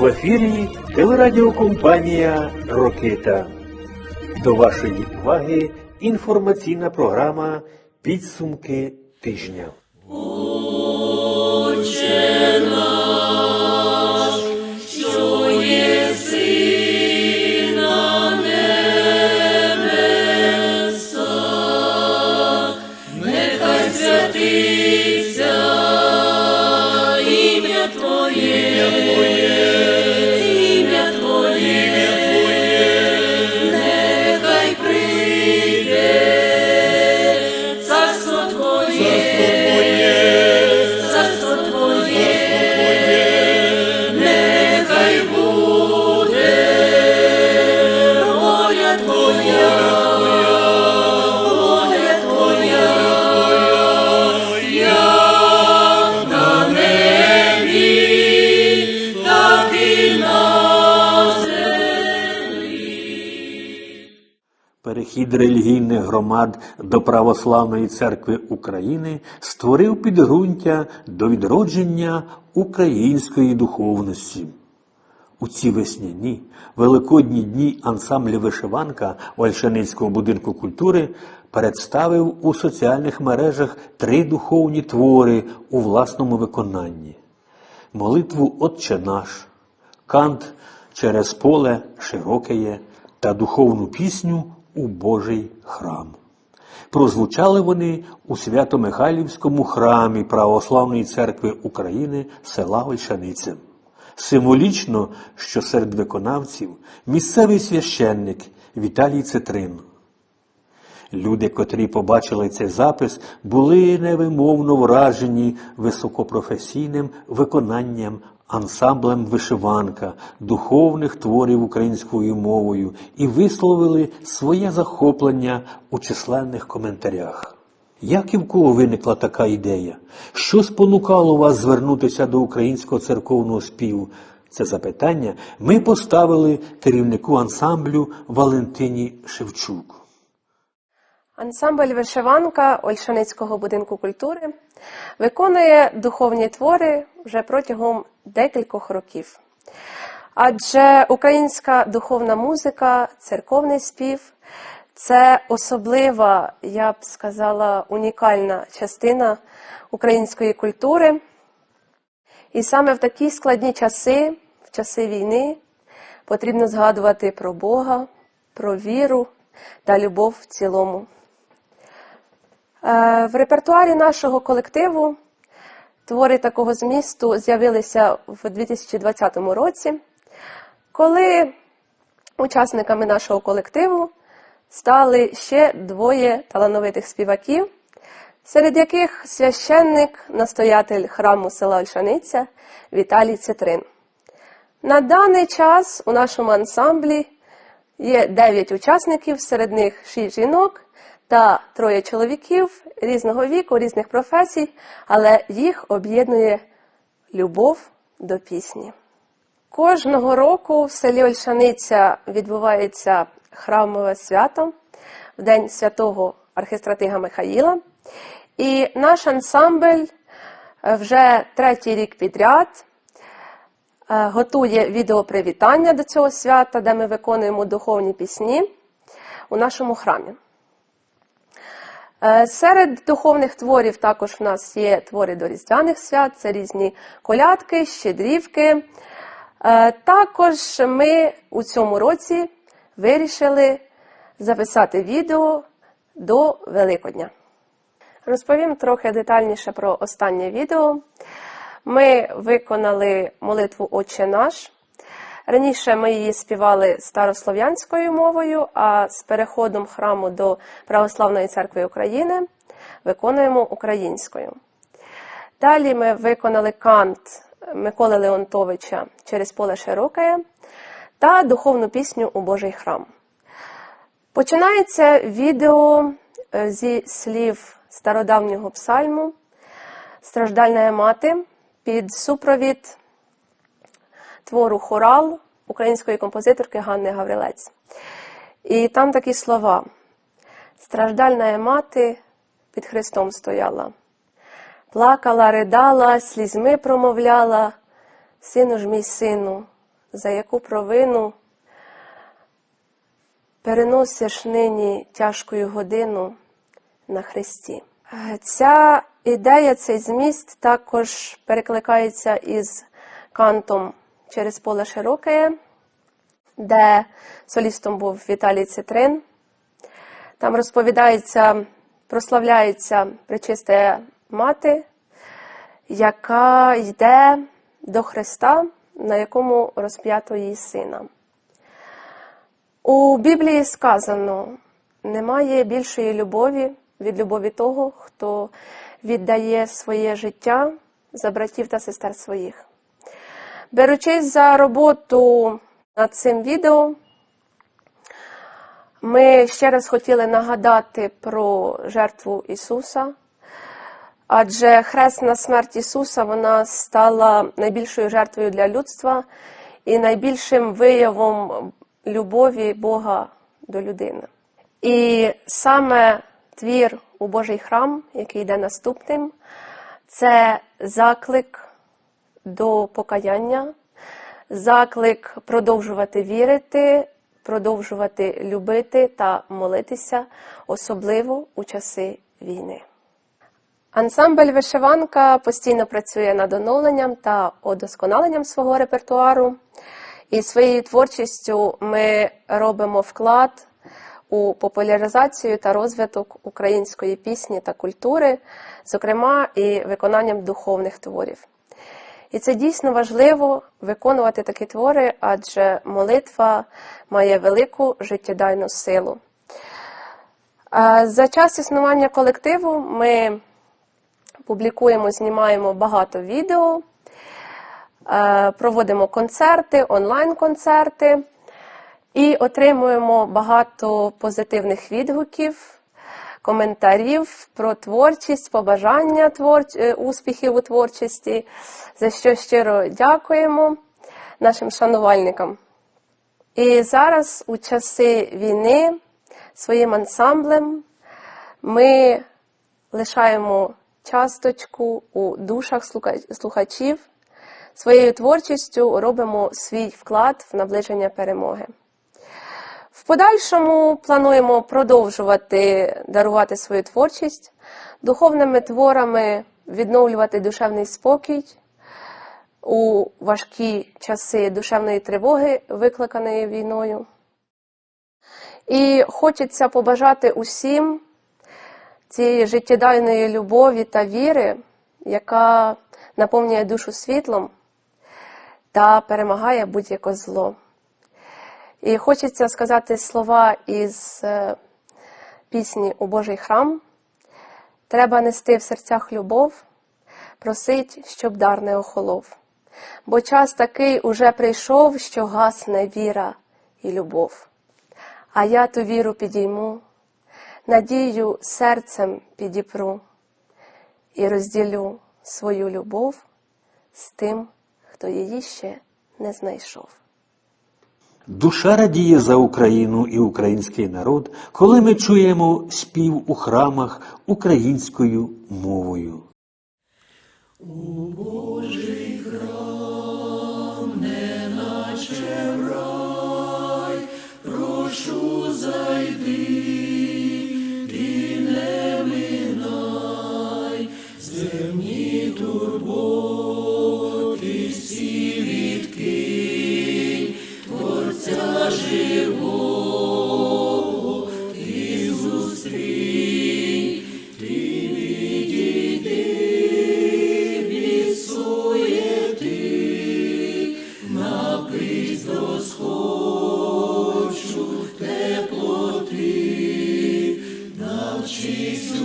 В ефірі телерадіокомпанія Рокита. До вашої уваги інформаційна програма Підсумки тижня. ім'я Перехід релігійних громад до Православної церкви України створив підґрунтя до відродження української духовності. У ці весняні великодні дні ансамбль вишиванка Ольшаницького будинку культури представив у соціальних мережах три духовні твори у власному виконанні: молитву Отче наш, кант через поле широкеє та духовну пісню у Божий храм. Прозвучали вони у Свято-Михайлівському храмі Православної церкви України села Ольшаниця. Символічно, що серед виконавців місцевий священник Віталій Цитрин. Люди, котрі побачили цей запис, були невимовно вражені високопрофесійним виконанням ансамблем вишиванка духовних творів українською мовою і висловили своє захоплення у численних коментарях. Як і в кого виникла така ідея? Що спонукало вас звернутися до українського церковного співу? Це запитання ми поставили керівнику ансамблю Валентині Шевчук. Ансамбль вишиванка Ольшаницького будинку культури виконує духовні твори вже протягом декількох років. Адже українська духовна музика, церковний спів це особлива, я б сказала, унікальна частина української культури. І саме в такі складні часи, в часи війни, потрібно згадувати про Бога, про віру та любов в цілому. Е, В репертуарі нашого колективу твори такого змісту з'явилися в 2020 році, коли учасниками нашого колективу стали ще двоє талановитих співаків, серед яких священник, настоятель храму села Ольшаниця Віталій Цитрин. На даний час у нашому ансамблі є 9 учасників, серед них 6 жінок та троє чоловіків різного віку, різних професій, але їх об'єднує любов до пісні. Кожного року в селі Ольшаниця відбувається храмове свято в День святого архистратига Михаїла. І наш ансамбль е, вже третій рік підряд е, готує відеопривітання до цього свята, де ми виконуємо духовні пісні у нашому храмі. Е, Серед духовних творів також в нас є твори до різдвяних свят, це різні колядки, щедрівки. Е, Також ми у цьому році вирішили записати відео до Великодня. Розповім трохи детальніше про останнє відео. Ми виконали молитву Отче наш. Раніше ми її співали старослов'янською мовою, а з переходом храму до Православної церкви України виконуємо українською. Далі ми виконали кант Миколи Леонтовича через поле широке та духовну пісню у Божий храм. Починається відео е, зі слів стародавнього псальму Страждальна мати під супровід твору Хорал української композиторки Ганни Гаврилець. І там такі слова: Страждальна мати під Христом стояла, плакала, ридала, слізьми промовляла, сину ж мій сину, за яку провину переносиш нині тяжкою годину на Христі. Е, Ця ідея, цей зміст також перекликається із кантом через поле широке, де солістом був Віталій Цитрин. Там розповідається, прославляється причиста мати, яка йде до Христа, на якому розп'ято її сина. У Біблії сказано: немає більшої любові від любові того, хто віддає своє життя за братів та сестер своїх. Беручись за роботу над цим відео, ми ще раз хотіли нагадати про жертву Ісуса, адже хресна смерть Ісуса вона стала найбільшою жертвою для людства і найбільшим виявом любові Бога до людини. І саме твір у Божий храм, який йде наступним, це заклик до покаяння, заклик продовжувати вірити, продовжувати любити та молитися, особливо у часи війни. Ансамбль вишиванка постійно працює над оновленням та удосконаленням свого репертуару. І своєю творчістю ми робимо вклад у популяризацію та розвиток української пісні та культури, зокрема і виконанням духовних творів. І це дійсно важливо виконувати такі твори, адже молитва має велику життєдайну силу. За час існування колективу ми публікуємо, знімаємо багато відео, проводимо концерти, онлайн-концерти і отримуємо багато позитивних відгуків, коментарів про творчість, побажання твор- е, успіхів у творчості, за що щиро дякуємо нашим шанувальникам. І зараз, у часи війни, своїм ансамблем ми лишаємо часточку у душах слухачів. Своєю творчістю робимо свій вклад в наближення перемоги. В подальшому плануємо продовжувати дарувати свою творчість, духовними творами відновлювати душевний спокій у важкі часи душевної тривоги, викликаної війною. І хочеться побажати усім цієї життєдайної любові та віри, яка наповнює душу світлом та перемагає будь-яке зло. І хочеться сказати слова із е, пісні У Божий храм. Треба нести в серцях любов, просить, щоб дар не охолов. Бо час такий уже прийшов, що гасне віра і любов. А я ту віру підійму, надію серцем підіпру і розділю свою любов з тим, хто її ще не знайшов. Душа радіє за Україну і український народ, коли ми чуємо спів у храмах українською мовою. прошу живого ти зустрій, ти відійди від суєти, напись до схочу теплоти, навчись